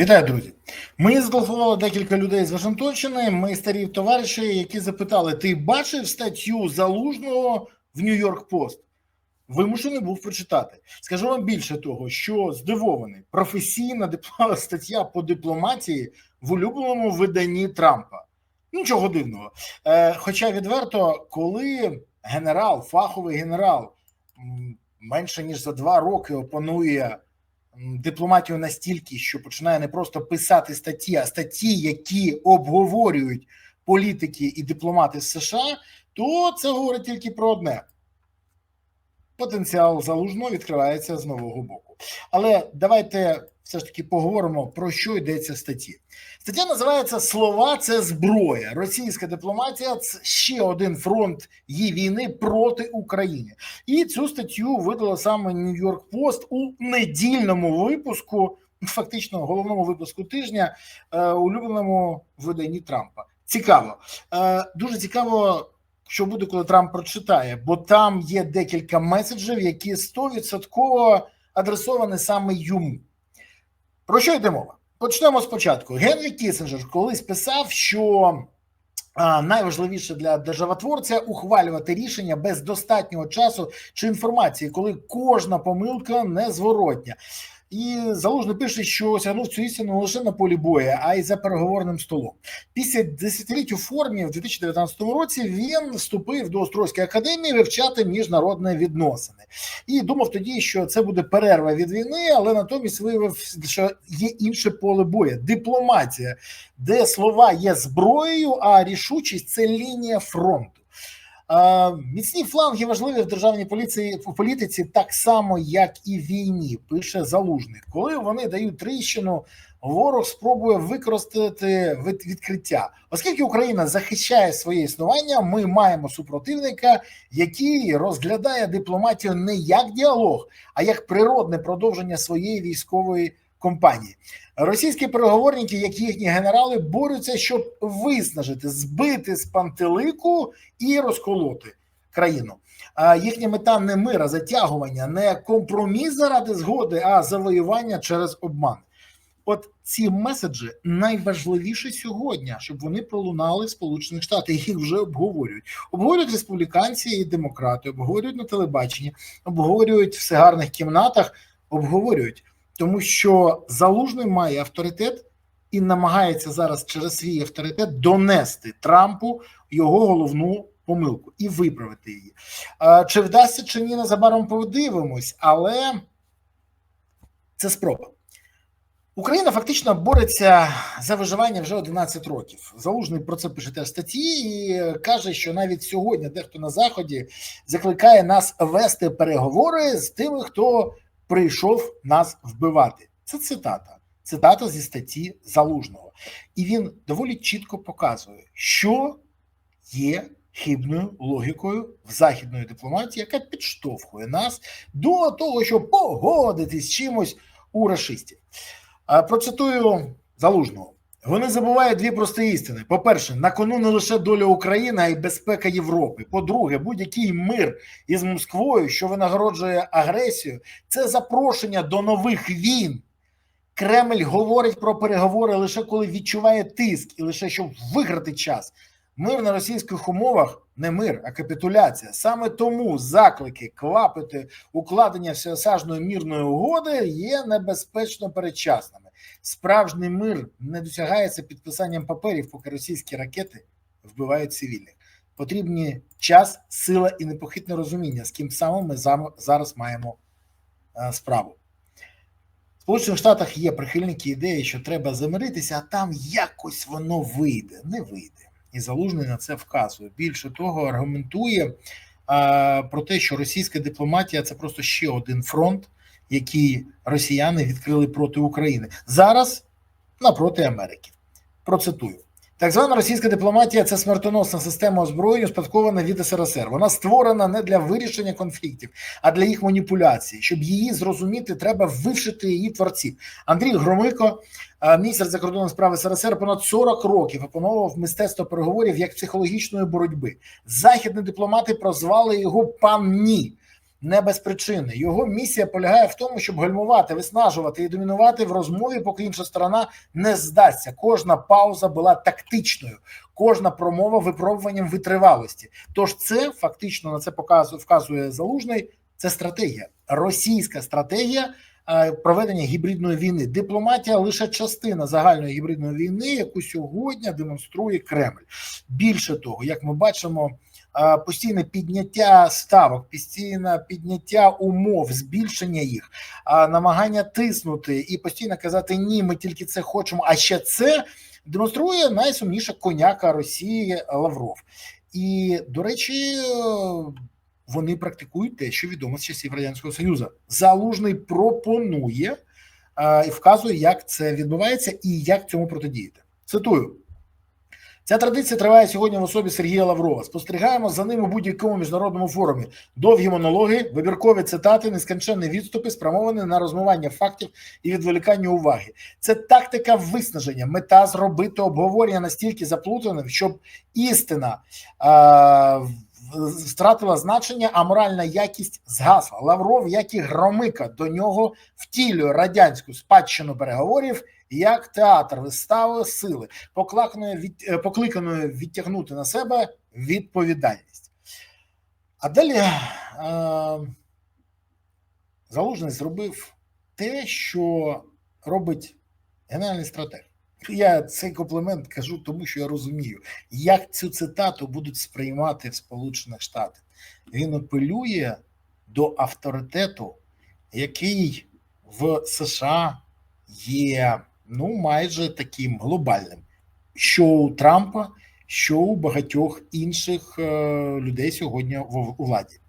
Вітаю, друзі. Мені зателефонувало декілька людей з Вашингтонщини. Ми старі товариші, які запитали: ти бачив статтю залужного в Нью-Йорк Пост? Вимушений був прочитати. Скажу вам більше того, що здивований професійна стаття по дипломатії в улюбленому виданні Трампа. Нічого дивного. Е, хоча відверто, коли генерал, фаховий генерал, менше ніж за два роки опанує дипломатію настільки, що починає не просто писати статті, а статті, які обговорюють політики і дипломати з США, то це говорить тільки про одне: потенціал залужного відкривається з нового боку. Але давайте все ж таки поговоримо про що йдеться статті. Стаття називається Слова це зброя. Російська дипломатія це ще один фронт її війни проти України. І цю статтю видала саме Нью-Йорк Пост у недільному випуску, фактично головному випуску тижня, е, улюбленому виданні Трампа. Цікаво, Е, дуже цікаво, що буде, коли Трамп прочитає, бо там є декілька меседжів, які 100% адресовані саме йому. Про що йде мова? Почнемо спочатку. Генрі Кісінджер колись писав, що найважливіше для державотворця ухвалювати рішення без достатнього часу чи інформації, коли кожна помилка незворотня. І залужно пише, що осягнув цю істину не лише на полі бою, а й за переговорним столом. Після десятиліть у формі в 2019 році він вступив до Острозької академії вивчати міжнародні відносини і думав тоді, що це буде перерва від війни, але натомість виявив, що є інше поле бою дипломатія, де слова є зброєю, а рішучість це лінія фронту. Міцні фланги важливі в державній поліції в політиці так само, як і в війні, пише залужник. Коли вони дають тріщину, ворог спробує використати від- відкриття. Оскільки Україна захищає своє існування, ми маємо супротивника, який розглядає дипломатію не як діалог, а як природне продовження своєї військової компанії. Російські переговорники, як їхні генерали, борються, щоб виснажити, збити з пантелику і розколоти країну. А їхня мета не мир, а затягування, не компроміс заради згоди, а завоювання через обман. От ці меседжі найважливіші сьогодні, щоб вони пролунали в Сполучених Штатах. Їх вже обговорюють. Обговорюють республіканці і демократи, обговорюють на телебаченні, обговорюють в сигарних кімнатах, обговорюють, тому що залужний має авторитет і намагається зараз через свій авторитет донести Трампу його головну помилку і виправити її. Чи вдасться чи ні, незабаром подивимось, але це спроба. Україна фактично бореться за виживання вже 11 років. Залужний про це пише теж статті і каже, що навіть сьогодні дехто на заході закликає нас вести переговори з тими, хто прийшов нас вбивати. Це цитата. Цитата зі статті Залужного, і він доволі чітко показує, що є хибною логікою в західної дипломатії, яка підштовхує нас до того, щоб погодитись з чимось у расистів. Процитую залужного. Вони забувають дві прості істини: по-перше, на кону не лише доля України, а й безпека Європи. По-друге, будь-який мир із Москвою, що винагороджує агресію, це запрошення до нових війн. Кремль говорить про переговори лише коли відчуває тиск і лише щоб виграти час. Мир на російських умовах не мир, а капітуляція. Саме тому заклики квапити укладення всеосяжної мірної угоди є небезпечно передчасними. Справжній мир не досягається підписанням паперів, поки російські ракети вбивають цивільних. Потрібні час, сила і непохитне розуміння, з ким саме ми зараз маємо е, справу. В Сполучених Штатах є прихильники ідеї, що треба замиритися, а там якось воно вийде. Не вийде. І залужний на це вказує. Більше того, аргументує а, про те, що російська дипломатія це просто ще один фронт, який росіяни відкрили проти України. Зараз напроти Америки. Процитую. Так звана російська дипломатія це смертоносна система озброєння, успадкована від СРСР. Вона створена не для вирішення конфліктів, а для їх маніпуляції. Щоб її зрозуміти, треба вивчити її творців. Андрій Громико, е, міністр закордонних справ СРСР, понад 40 років опановував мистецтво переговорів як психологічної боротьби. Західні дипломати прозвали його пан Ні. Не без причини. Його місія полягає в тому, щоб гальмувати, виснажувати і домінувати в розмові, поки інша сторона не здасться. Кожна пауза була тактичною, кожна промова випробуванням витривалості. Тож, це фактично на це показує вказує залужний. Це стратегія, російська стратегія е, проведення гібридної війни. Дипломатія лише частина загальної гібридної війни, яку сьогодні демонструє Кремль. Більше того, як ми бачимо, постійне підняття ставок, постійне підняття умов, збільшення їх, е, намагання тиснути і постійно казати ні, ми тільки це хочемо. А ще це демонструє найсумніша коняка Росії Лавров. І до речі. е, вони практикують те, що відомо з часів радянського союзу. Залужний пропонує е, і вказує, як це відбувається і як цьому протидіяти. Цитую. Ця традиція триває сьогодні в особі Сергія Лаврова. Спостерігаємо за ним у будь-якому міжнародному форумі. Довгі монологи, вибіркові цитати, нескінченні відступи, спрямовані на розмивання фактів і відволікання уваги. Це тактика виснаження, мета зробити обговорення настільки заплутаним, щоб істина е, втратила значення, а моральна якість згасла. Лавров, як і громика, до нього втілює радянську спадщину переговорів як театр вистави сили, від, е, покликаною відтягнути на себе відповідальність. А далі е, Залужний зробив те, що робить генеральний стратег. Я цей комплімент кажу, тому що я розумію, як цю цитату будуть сприймати в Сполучених Штатах. Він апелює до авторитету, який в США є ну майже таким глобальним, що у Трампа, що у багатьох інших е, людей сьогодні у владі.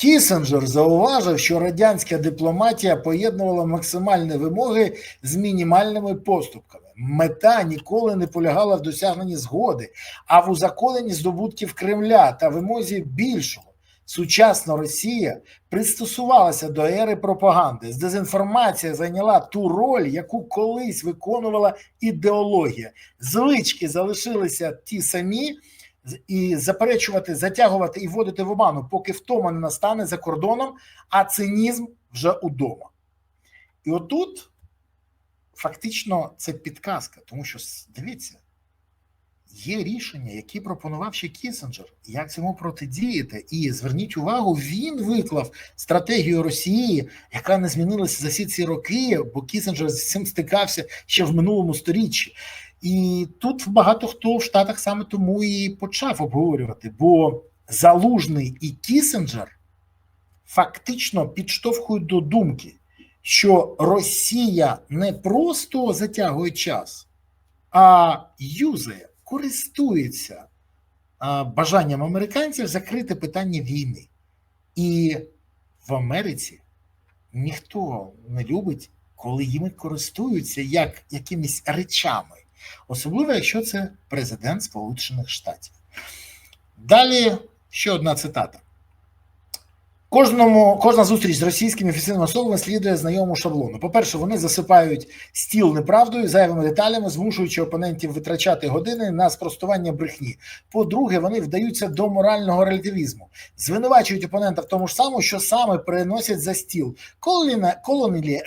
Кісенджер зауважив, що радянська дипломатія поєднувала максимальні вимоги з мінімальними поступками. Мета ніколи не полягала в досягненні згоди, а в узаконенні здобутків Кремля та вимозі більшого. Сучасна Росія пристосувалася до ери пропаганди. З Дезінформація зайняла ту роль, яку колись виконувала ідеологія. Звички залишилися ті самі, і заперечувати, затягувати і вводити в оману, поки втома не настане за кордоном, а цинізм вже удома. І отут фактично це підказка, тому що дивіться, є рішення, які пропонував ще Кісенджер, як цьому протидіяти. І зверніть увагу, він виклав стратегію Росії, яка не змінилася за всі ці роки, бо Кісенджер з цим стикався ще в минулому сторіччі. І тут багато хто в Штатах саме тому і почав обговорювати, бо Залужний і Кісенджер фактично підштовхують до думки, що Росія не просто затягує час, а юзає, користується бажанням американців закрити питання війни. І в Америці ніхто не любить, коли їми користуються як якимись речами особливо якщо це президент Сполучених Штатів. Далі ще одна цитата. Кожному кожна зустріч з російськими офіційними особами слідує знайому шаблону. По-перше, вони засипають стіл неправдою, зайвими деталями, змушуючи опонентів витрачати години на спростування брехні. По-друге, вони вдаються до морального релятивізму, звинувачують опонента в тому ж самому, що саме переносять за стіл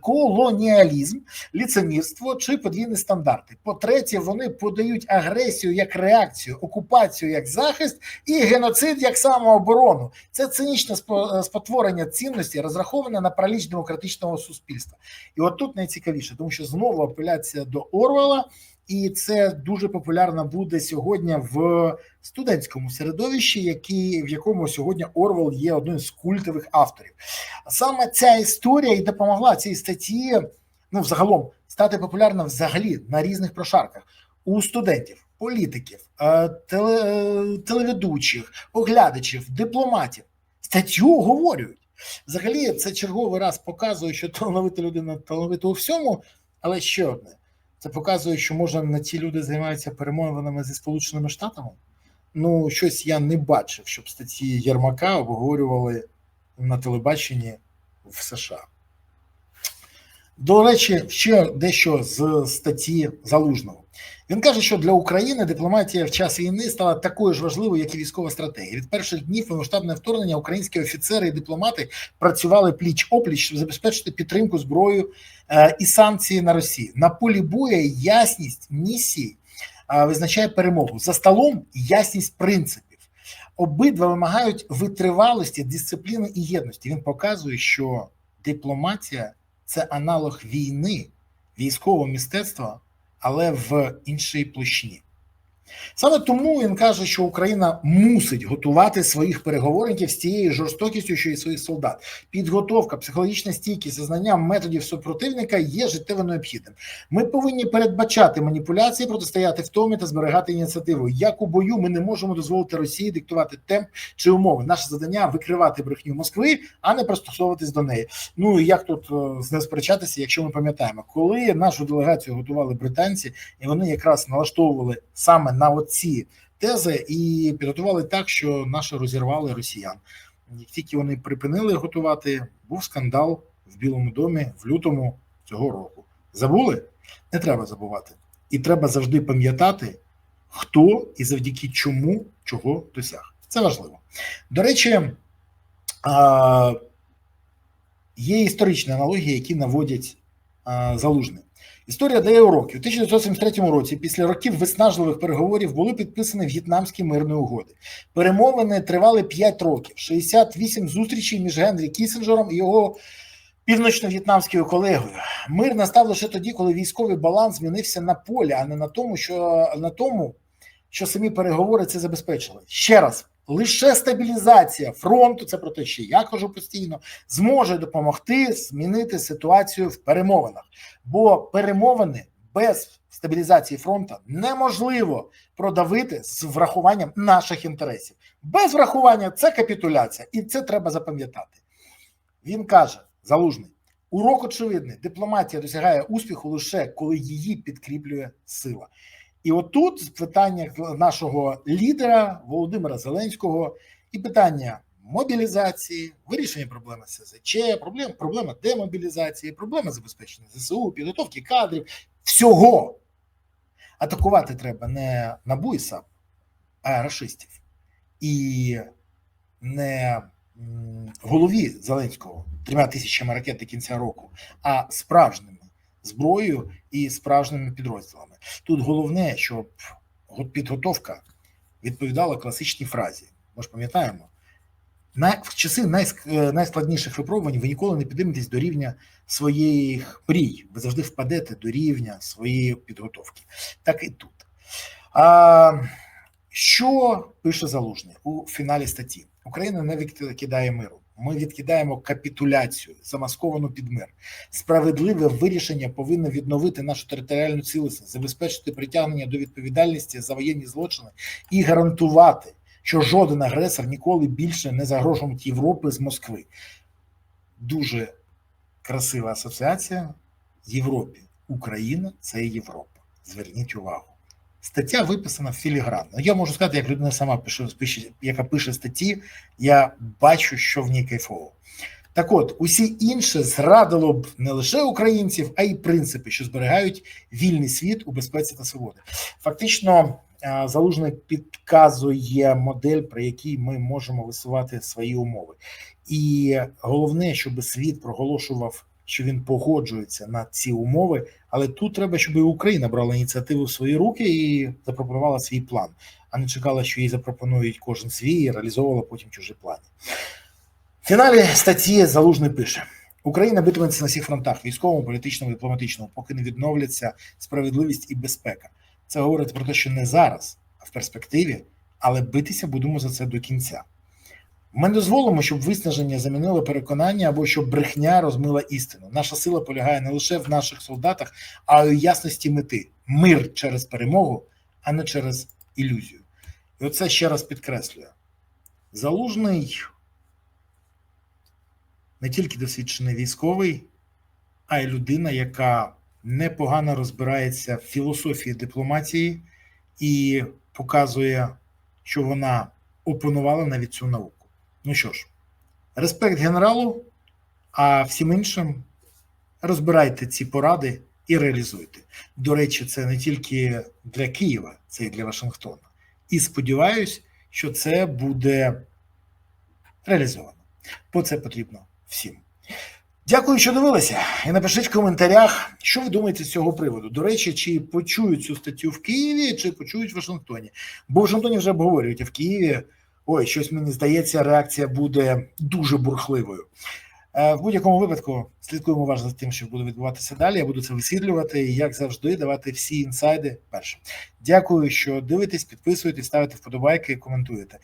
колоніалізм, ліцемірство чи подвійні стандарти. По-третє, вони подають агресію як реакцію, окупацію як захист і геноцид як самооборону. Це цинічне спотворення цінності розраховане на параліч демократичного суспільства. І от тут найцікавіше, тому що знову апеляція до Орвела, і це дуже популярно буде сьогодні в студентському середовищі, які, в якому сьогодні Орвел є одним з культових авторів. Саме ця історія і допомогла цій статті, ну взагалом, стати популярним взагалі на різних прошарках у студентів. Політиків, е, теле, телеведучих, оглядачів, дипломатів статтю оговорюють. Взагалі, це черговий раз показує, що талановита людина талановита у всьому, але ще одне: це показує, що може на ці люди займаються перемовинами зі Сполученими Штатами. Ну, щось я не бачив, щоб статті Єрмака обговорювали на телебаченні в США. До речі, ще дещо з статті Залужного. Він каже, що для України дипломатія в час війни стала такою ж важливою, як і військова стратегія. Від перших днів повноштабного вторгнення українські офіцери і дипломати працювали пліч опліч, щоб забезпечити підтримку зброю е, і санкції на Росію. На полі бою ясність місії е, визначає перемогу за столом ясність принципів. Обидва вимагають витривалості, дисципліни і єдності. Він показує, що дипломатія це аналог війни, військового мистецтва але в іншій площині. Саме тому він каже, що Україна мусить готувати своїх переговорників з тією жорстокістю, що і своїх солдат. Підготовка, психологічна стійкість знання методів супротивника є життєво необхідним. Ми повинні передбачати маніпуляції, протистояти втомі та зберігати ініціативу. Як у бою, ми не можемо дозволити Росії диктувати темп чи умови. Наше завдання викривати брехню Москви, а не пристосовуватись до неї. Ну і як тут е, з не сперечатися, якщо ми пам'ятаємо, коли нашу делегацію готували британці, і вони якраз налаштовували саме на оці тези і підготували так, що наші розірвали росіян. Як тільки вони припинили готувати, був скандал в Білому домі в лютому цього року. Забули? Не треба забувати. І треба завжди пам'ятати, хто і завдяки чому чого досяг. Це важливо. До речі, є історичні аналогії, які наводять а, залужний. Історія дає уроки. У 1973 році, після років виснажливих переговорів, були підписані в'єтнамські мирні угоди. Перемовини тривали 5 років, 68 зустрічей між Генрі Кісінджером і його північно-в'єтнамською колегою. Мир настав лише тоді, коли військовий баланс змінився на полі, а не на тому, що на тому, що самі переговори це забезпечили. Ще раз. Лише стабілізація фронту, це про те, що я кажу постійно, зможе допомогти змінити ситуацію в перемовинах. Бо перемовини без стабілізації фронту неможливо продавити з врахуванням наших інтересів. Без врахування це капітуляція, і це треба запам'ятати. Він каже: залужний урок очевидний, дипломатія досягає успіху лише коли її підкріплює сила. І отут питання нашого лідера Володимира Зеленського і питання мобілізації, вирішення проблеми СЗЧ, проблем, проблема демобілізації, проблема забезпечення ЗСУ, підготовки кадрів, всього. Атакувати треба не НАБУ і САП, а рашистів. І не голові Зеленського трьома тисячами ракет до кінця року, а справжніми зброєю і справжніми підрозділами. Тут головне, щоб підготовка відповідала класичній фразі. Ми ж пам'ятаємо, на в часи найск, найскладніших випробувань ви ніколи не підійметесь до рівня своїх мрій. Ви завжди впадете до рівня своєї підготовки. Так і тут. А, Що пише залужний у фіналі статті? Україна не відкидає миру. Ми відкидаємо капітуляцію, замасковану під мир. Справедливе вирішення повинно відновити нашу територіальну цілісність, забезпечити притягнення до відповідальності за воєнні злочини і гарантувати, що жоден агресор ніколи більше не загрожуватиме Європи з Москви. Дуже красива асоціація Європі. Україна це Європа. Зверніть увагу. Стаття виписана філігранно. Я можу сказати, як людина сама пише, пише, яка пише статті, я бачу, що в ній кайфово. Так от, усі інше зрадило б не лише українців, а й принципи, що зберігають вільний світ у безпеці та свободи. Фактично, залужний підказує модель, при якій ми можемо висувати свої умови. І головне, щоб світ проголошував що він погоджується на ці умови, але тут треба, щоб і Україна брала ініціативу в свої руки і запропонувала свій план, а не чекала, що їй запропонують кожен свій і реалізовувала потім чужі плани. В фіналі статті Залужний пише: Україна битиметься на всіх фронтах: військовому, політичному, дипломатичному, поки не відновляться справедливість і безпека. Це говорить про те, що не зараз, а в перспективі, але битися будемо за це до кінця. Ми дозволимо, щоб виснаження замінило переконання або щоб брехня розмила істину. Наша сила полягає не лише в наших солдатах, а й у ясності мети мир через перемогу, а не через ілюзію. І оце ще раз підкреслює: залужний не тільки досвідчений військовий, а й людина, яка непогано розбирається в філософії дипломатії і показує, що вона опанувала навіть цю науку. Ну що ж, респект генералу, а всім іншим розбирайте ці поради і реалізуйте. До речі, це не тільки для Києва, це і для Вашингтона. І сподіваюсь, що це буде реалізовано. Бо це потрібно всім. Дякую, що дивилися. І напишіть в коментарях, що ви думаєте з цього приводу. До речі, чи почують цю статтю в Києві, чи почують в Вашингтоні. Бо в Вашингтоні вже обговорюють, а в Києві ой, щось мені здається, реакція буде дуже бурхливою. Е, В будь-якому випадку слідкуємо уважно за тим, що буде відбуватися далі. Я буду це висвітлювати і, як завжди, давати всі інсайди першим. Дякую, що дивитесь, підписуєтесь, ставите вподобайки, коментуєте.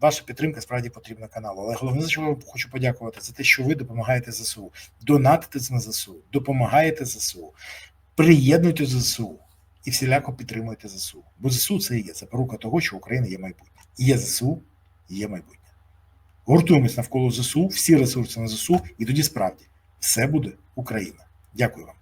Ваша підтримка справді потрібна каналу. Але головне, за що хочу подякувати, за те, що ви допомагаєте ЗСУ. Донатите на ЗСУ, допомагаєте ЗСУ, приєднуйте ЗСУ і всіляко підтримуєте ЗСУ. Бо ЗСУ це і є запорука того, що Україна є майбутнє. Є ЗСУ, є майбутнє. Гуртуємось навколо ЗСУ, всі ресурси на ЗСУ, і тоді справді все буде Україна. Дякую вам.